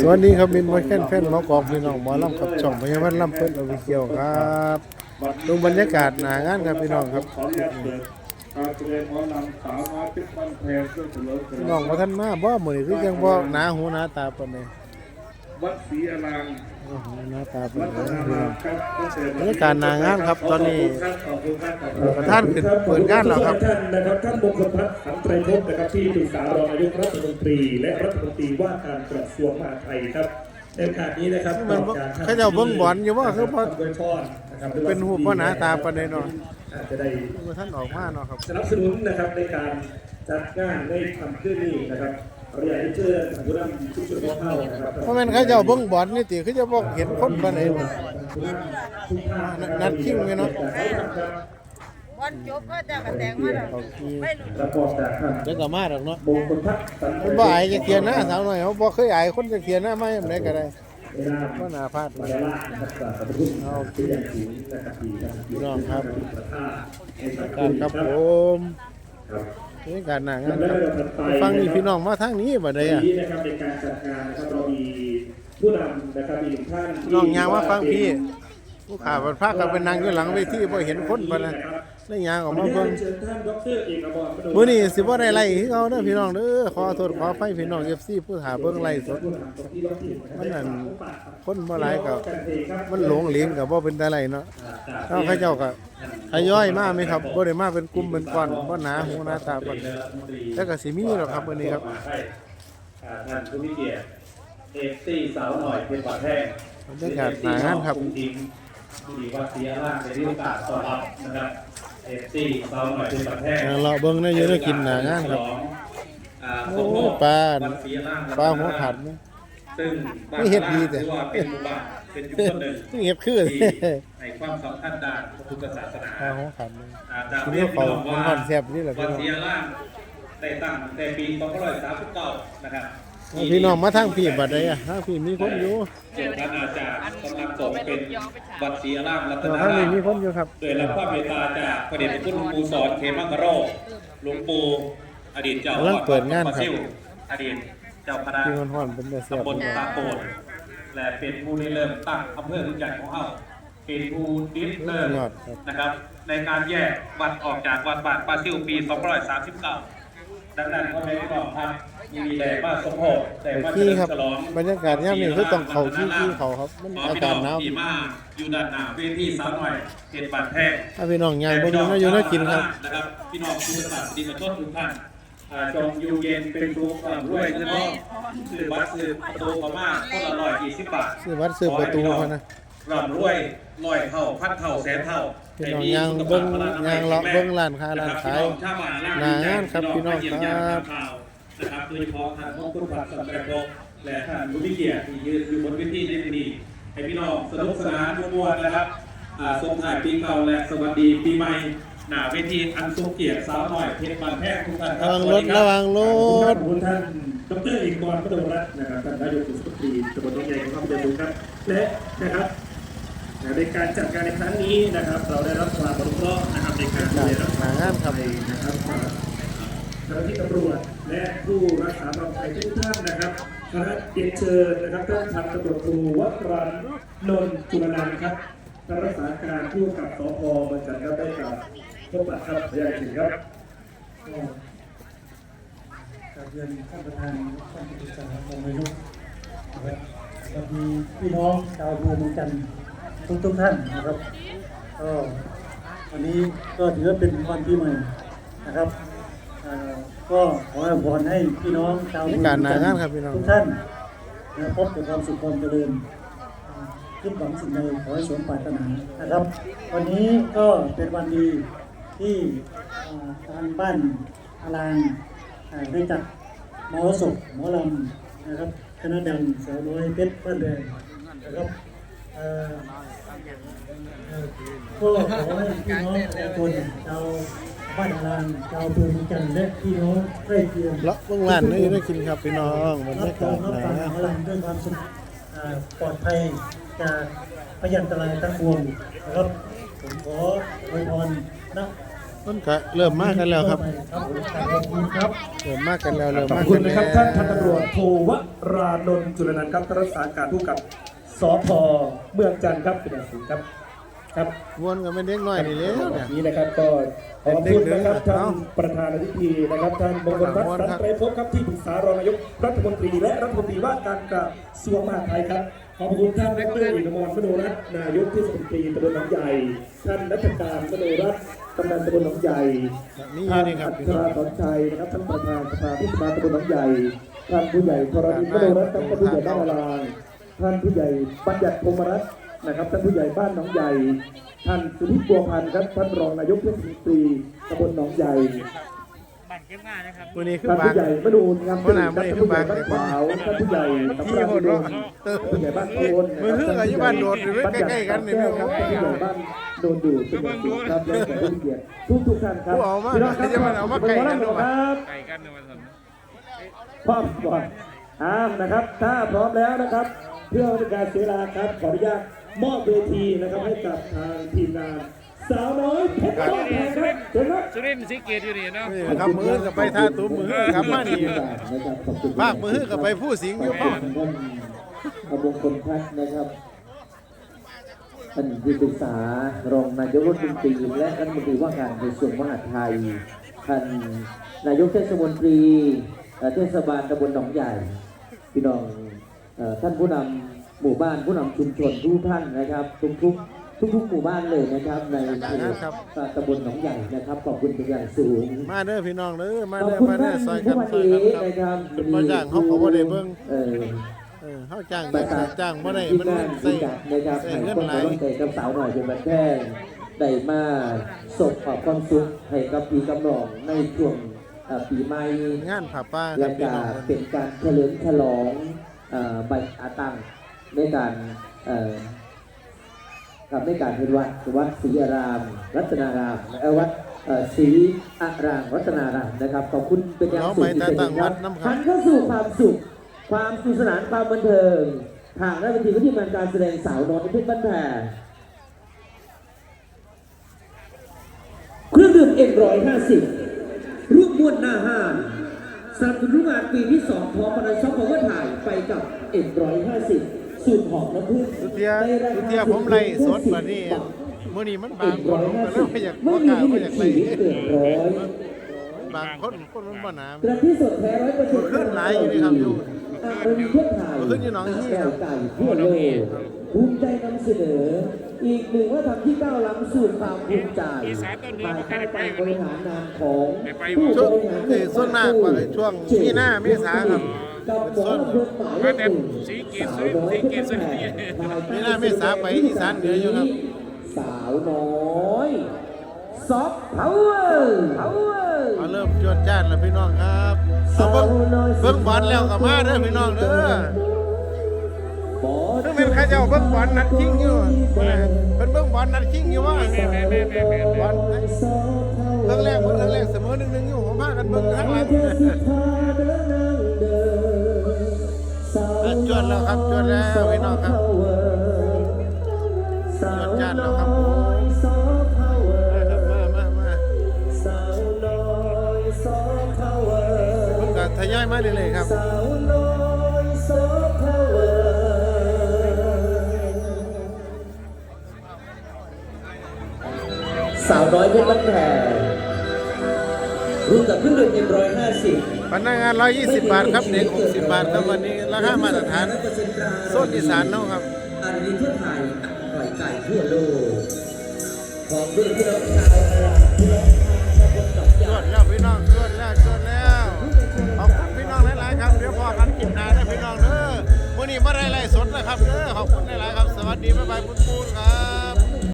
สวัสดีครับมินมอยแค่นแฟนหมอกองพี่น้องหมอลำขับช่องพยาบาลลำเปิดเอาไปเกี่ยวครับดูบรรยากาศหนางานครับพี่น้องครับพี่น้องมาท่านมาบ่หมื้อนี้คือยังบ่หนาหูหนาตาปานนี้ วัดศรีอารามโอ้โหหนาตาปานวัดนี้ศรีอาพี่ราน้อมงครับตั้งแต่บรรยากาศหน้างานครับตอนนี้ ขอบคุณครับขอบคุณครับประธานขึ้นเปิดงานแล้วครับท่านนะครับท่านมงคลพัฒน์ขันไตรภพนะครับที่ปรึกษารองนายกรัฐมนตรี และรัฐมนตรีว่าการกระทรวงมหาดไทยครับในโอกาสนี้นะครับมันบ่เขาเจ้าเบิ่งบอลอยู่ว่าคือบ่ท่านอวยพรนะครับเป็นหูบ่หนาตาปานใดเนาะอาจจะได้ว่าท่านออกมาเนาะครับ สนับสนุนนะครับในการจัดงานในคำขึ้นนี้นะครับ เราอยากให้เชิญท่านผู้นำทุกส่วนของเข้านะครับเพราะแม่นเขาเจ้าเบิ่งบอลนี่ติคือจะบ่เห็นคนปานใดบ่ทุกท่านนัดคิงไว้เนาะวันจบก็จะกระแตงมาแล้วไม่รู้รับมอบจากท่านเดี๋ยวก็มาดอกเนาะมงคลพัฒน์ขันไตรมันภบ่พอายจะเขียนหน้าสาวหน่อยเขาบ่เคยอายคนจะเขียนหน้ามาอย่างไรก็ได้เวลาบ่น่าพลาดมาได้ละนะครับจากพระพุทธเอาเป็นอย่างสูงนะครับดีครับพี่น้องครับในสังคการมครับผม ครับนี่การหนังานครับฟังนี่พี่น้องมาทางนี้บ่ได้วันอะ นี้นะครับในการจัดงานนะครับเรามีผู้นำนะครับมีหนึ่งท่านที่น้องยางมาฟังพี่ ผู้ข่าวมันพากันไปนั่งอยู่หลังเวทีบ่เห็นคนปานนั้น ได้ยางออกวันมานี้เบิ่ง เชิญท่านดรเอกบรมโมื้อนี้สิบ่ได้ไล่คือเขาเด้อพี่น้องเด้อขอโทษขออภัยพี่น้อง FC ผู้ถาเบิ่งไล่สดผู้นำตรงที่เราที่มันนั่นคนบ่หลายก็มันหลงเหลียงก็บ่เป็นตาไหลเนาะเอาเขาเจ้าก็ทยอยมาไหมครับบ่ได้มาเป็นกลุ่มเป็นก้อนบ่หนาหูหนาตาปานใดแต่ก็สิมีหรอกครับมื้อนี้ครับ อ่าท่านผู้มีเกียรติเอฟซีสาวหน่อยเป็นปากแห้งบรรยากาศหนางานครับณทิมผู้ดีวัดเสียร่างในที่โอกาสต้อนรับนะครับ เอฟซีสาวหน่อยเป็นปากแห้งอ่าเราเบิ่งได้อยู่ได้กินหน้างานครับฉลองอ่าโอ้ครบรอบปลาวัดเสียร่างปลาหัวขาดไหมซึ่งบ้านนี่เฮ็ดดีแต่ถือว่าเป็นหมู่บ้านเป็นชุมชนหนึ่งเงียบคือที่ให้ความสำคัญด้านพระพุทธศาสนาปลาหัวขาดไหมอาจารย์ทีเรีนี้ยกเขาพี่น้องมันว่าห่อนแซ่บนี่แหละพี่วัดน้องเสียร่างได้ตั้งแต่ปี2539นะครับ พี่น้องมาทางพี่บัดใดอะทางพี่มีคนอยู่เจ้าคณะอาจารย์กำลังส่งเป็นวัดศรีอารามรัตแต่นาทางรานี้มมีคนอยู่ครับ โดยรับความเมตตาจากพระเดชพระคุณหลวงปู่สอนเขมังคโรหลวงปู่อดีตเจ้าอาวาสวัดซิ่วอดีตเจ้าคณะที่มันห่อนเป็นแต่แซ่บตำบลตาโกนและเป็นผู้ริเริ่มตั้งอำเภอทุกอย่างของเฮาเป็นผู้ดิสเริ่มนะครับ ในการแยกวัดออกจากวัดบาทปาซิลปี 2539 ดังนั้นพ่อแม่พี่น้องครับมีแต่มาสมโภชแต่ไปมาเฉขี้ลิมครับ ฉลองบรรยากาศยามนี้คือต้องเข้าขี้ขี้เขาครับ มันอากาศหนาวพี่มาอยู่ด้านหน้าเวทีสาวหน่อยเขตบานแพง ถ้าพี่น้องยางบ่อยู่น่าอยู่น่ากินครับ นะครับพี่น้องผู้ศาสดีมาต้นทุกท่านอ่าจงอยู่เย็นเป็นทุกข์ร่ำรวยเงินทองซื้อบัตรซื้อประตูพม่าคนละร้อยยี่สิบบาท ซื้อวัดซื้อประตูพะนะ ร่ำรวยร้อยเท่าพันเท่าแสนเท่าพี่น้องย่างเบิ่งย่างเลาะเบิ่งร้านค้าร้านขายหน้างานครับพี่น้องครับนะครับโดยเฉพาะท่านมงคลพัฒน์สัมปโกและท่านผู้มีเกียรติที่ยืนอยู่บนเวทีในวันนี้ให้พี่น้องสนุกสนานม่วนๆนะครับอ่าส่งท้ายปีเก่าและสวัสดีปีใหม่หน้าเวทีอันทรงเกียรติสาวหน่อยเพชรบานแพงทุกท่านครัระวังสรวัสถดีคระบวังรขอบถคุณท่านดรเอกบรพัฒนรัตน์นะครับท่านนายกเทศมนตรีตำบลหนองใหญ่ของอำเภอบุญครับและนะครับ ในการจัดการในครั้งนี้นะครับ เราได้รับความอนุเคราะห์นะครับในการดูแลรักษาหางานครับนะครับจากเจ้าหน้าที่ตำรวจและผู้รักษาความปลอดภัยทุกท่านนะครับคณะเรียนเชิญนะครับท่านพันตำรวจครูวัชรันนนท์จุลนันท์ครับท่านรักษาการผู้กำกับสพบรรจันทร์ครับได้กล่าวพบปะครับพยาถึงครับกับเรียนท่านประธานท่านผู้จัดการของนายกนะครับสวัสดีพี่น้องชาวภูมิจันทร์ ทุกทุกๆท่านนะครับก็วันนี้ก็ถือว่าเป็นวันปีใหม่นะครับเอ่อก็ขออวยพรให้พี่น้องชาวภูมิการหจัน้านงานครับพี่น้องทุกท่านนะพบแต่ความสุขความเจริญอ่าคิดหวังสิ่งใดขอให้สมปรารถนานะครับ วันนี้ก็เป็นวันดีที่อ่าทางบ้านอารางอ่าได้จัดมหรสพหมอลำนะครับคณะดังสาวน้อยเพชรบ้านแดงนะครับ เอ่อเอ่อก็ขอให้พี่น้องประชาชนชาวบ้านอารางชาวเมืองจันทร์และพี่น้องใกล้เคียงเลาะเบิ่งร้านนี่ได้กินครับพี่น้องบรรรับยาชกามศรับหนาฟังหมอลำด้วยความสุขอ่าปลอดภัยจากพยันตรายทั้งปวงนะครับผมขออวยพรนะมันก็เริ่มมากันแล้วครับ ครับผมขอบคุณครับ เริ่มมากันแล้วเริ่มขอบมาคุกัณนนะแล้ครับวท่านพันตำรวจโทวรานนท์จุลนันท์ครับรักษาการผู้กับ สพเมืองจันทร์ครับเป็นอย่างสูงครับ ครับวนกันเป็นเด็กน้อยนี่แล้วเนี่ย นี้นะครับก็ขอบคุณนะครับท่านประธานอธิบดีนะครับท่านมงคลรัตน์สันไตรภพครับที่ปรึกษารองนายกรัฐมนตรีและรัฐมนตรีว่าการกระทรวงมหาดไทยครับขอบคุณท่านดรเอกมรมโนรัตน์นายกเทศมนตรีตำบลหนองใหญ่ ท่านรัชการมโนรัตน์กำนันตำบลหนองใหญ่นี่ท่านนี่ครับ อัคราสอนชัยนะครับท่านประธานสภาเทศบาลตำบลหนองใหญ่ท่านผู้ใหญ่ธรณินทร์มโนรัตน์ท่านผู้ใหญ่บ้านอาราง ท่านผู้ใหญ่บัญญัติพงษ์รัตน์นะครับ ท่านผู้ใหญ่บ้านหนองใหญ่ ท่านสุนิตบัวพันธ์ครับ ท่านรองนายกเทศมนตรีตำบลหนองใหญ่วันนี้คือท่านบางผู้ใหญ่มนูนงามหัวหน้ามื้ท่าอนนี้คืผู้อใหญ่บางบ้านขวาวท่านผู้ใหญ่ตำที่ราโหดดเนาะงผู้ใหญ่บ้านโคนมือฮื้อกับอยู่บ้านโดดหรือไว้ใกล้ๆกันนี่แก้วครับผู้ใหญ่บ้านโดนดูดเป็นอย่างสูงครับและขอผู้เกียรติทุกทุกๆท่านครับผู้เอามาพี่น้องครับจะมาเอามาไก่กันขอบคุณครับไก่กันในวันสันพร้อมก่อนอ้ามนะครับ ถ้าพร้อมแล้วนะครับเพื่อเป็นการเสียเวลาครับขออนุญาตมอบเวทีนะครับให้กับทางทีมงานสาวน้อยเพชรบ้านแพงครับเชิญครับ สุรินทร์สีเกตอยู่นี่เนาะ นี่ครับมือกับไปท่าตุ้มมือครับมานี่นะครับขอบคุณภาคมือกับไปผู้สิงห์อยู่พ่อท่านขบวงคนพัฒน์นะครับท่านที่ปรึกษารองนายกรัฐมนตรีและรัฐมนตรีว่าการกระทรวงมหาดไทยท่านนายกเทศมนตรีเอ่อเทศบาลตำบลหนองใหญ่ พี่น้องเอ่อท่านผู้นำ หมู่บ้านผู้นำชุมชนทุกท่านนะครับทุกๆทุกๆหมู่บ้านเลยนะครับ ในตำบลหนองใหญ่นะครับขอบคุณเป็นอย่างสูงมาเด้อพี่น้องเด้อมาขอบเด้อคุณมาเด้ท่าอนซอยกัผู้นวันซอยนี้กันครับนะครับเป็นบ่จ้างเขาก็บ่ได้เบิ่งเออเออเฮาจ้างประได้กาศจ้างบ่ได้ที่มันงานใส่ที่จัดนะครับใส่ให้เงินคนหมาลายร่วมใจกับสาวหน่อยเป็นบันแท่งได้มาส่งขอบความสุขให้กับพี่กำนองในช่วงเอ่อปีใหม่งานผับป้าคและรับพี่กาน้องเป็นการเฉลิมฉลองเอ่อใบอาตัง ในการเอ่อกับในการเป็นวัดวัดศรีอาราม รัตนารามเอ่อวัดเอ่อศรีอารามรัตนารามนะครับขอบคุณเป็นอย่างสูงที่เป็นครับหันเข้าสู่ความสุข ความสนุกสนานความบันเทิงทางด้านวิธีวิธีมันการแสดงสาวน้อยเพชรบ้านแพงเครื่องดื่มเอ็มร้อยห้าสิบรูปม้วนหน้าห้างสนับสนุนงานปีที่สองพร้อมมาในช็อปพาวเวอร์ถ่ายไปกับเอ็มร้อยห้าสิบ สูตรหอมน้ำผึ้งสุเทียในราสุคาเทียผมไล่สดบัดนี้บาทมื้อนี้มันเอ็บางมคร้อนยผมห้าก็สิเลยบบ่อยากไม่บ่มีกล้าลิบ่มิอยากไล่ตขี่เกินร้อยบางคนคนมันบ่หนากระที่สดแท้ร้อยเปอร์เซ็นต์ขึ้นหลายอยู่นี่ครับอยู่อารมณ์เพื่อถ่ายขึ้นอยู่หนองฮี่แก้วไก่ทั่วโลกภูมิใจนำเสนอ อีกหนึ่งว่าทำที่ก้าวล้ำสู่ความภูมิใจภายใต้การบริหารงานของผู้ช่วงบริหารเอ่อส่วนมากกว่าช่วงมีนาเมษาครับกับห มอลำเพื่อนหมายเลขหนึ่สีเกตสาสุวรินทน้อร์ยสีเกชตสุแพรินทร์งภายใต้มีนาเมษาไปอีสานเหนืออยู่ครับ สาวน้อยซอฟต์พาวเวอร์พาวเวอร์เอาเริ่มจวดจ้านแล้วพี่น้องครับเอาเบิ่งเบิ่งบอลแล้วก็มาเด้อพี่น้องเด้อนึกเป็นใครจะเอาเบิ่งบอลนัดชิงอยู่เพิ่นเบิ่งบอลนัดชิงอยู่ว่าบอลเรื่องแรกเรื่องแรกเสมอ1-1อยู่ผมพากันเบิ่งข้างหลังอะจว ดแล้วครับจวดแล้วพี่น้องครับจวดจ้านแล้วครับผมมาครับมามามาเพิ่นก็ทยอยมาเรื่อยๆครับสาวน้อยเพชรบ้านแพง รุ่นกับเครื่องดื่มเอ็มร้อยห้าสิบพนักงาน120บาทครับเด็ก60บาทครับวันนี้ราคามาตรฐานโซนอีสานเนาะครับ อันนี้ทั่วไทยปล่อยไก่ทั่วโลกของด้วยพี่น้องชาวอาหรับพี่น้องชาวตำบลดอกจยาวดแล้วพี่น้องจวดแล้วจวดแล้วขอบคุณพี่น้องหลายๆครับเดี๋ยวพอกันกินนานนะพี่น้องเด้อวันนี้มาได้ไล่สดนะครับเด้อขอบคุณหลายๆครับ สวัสดีบ๊ายบายปุ้นๆครับ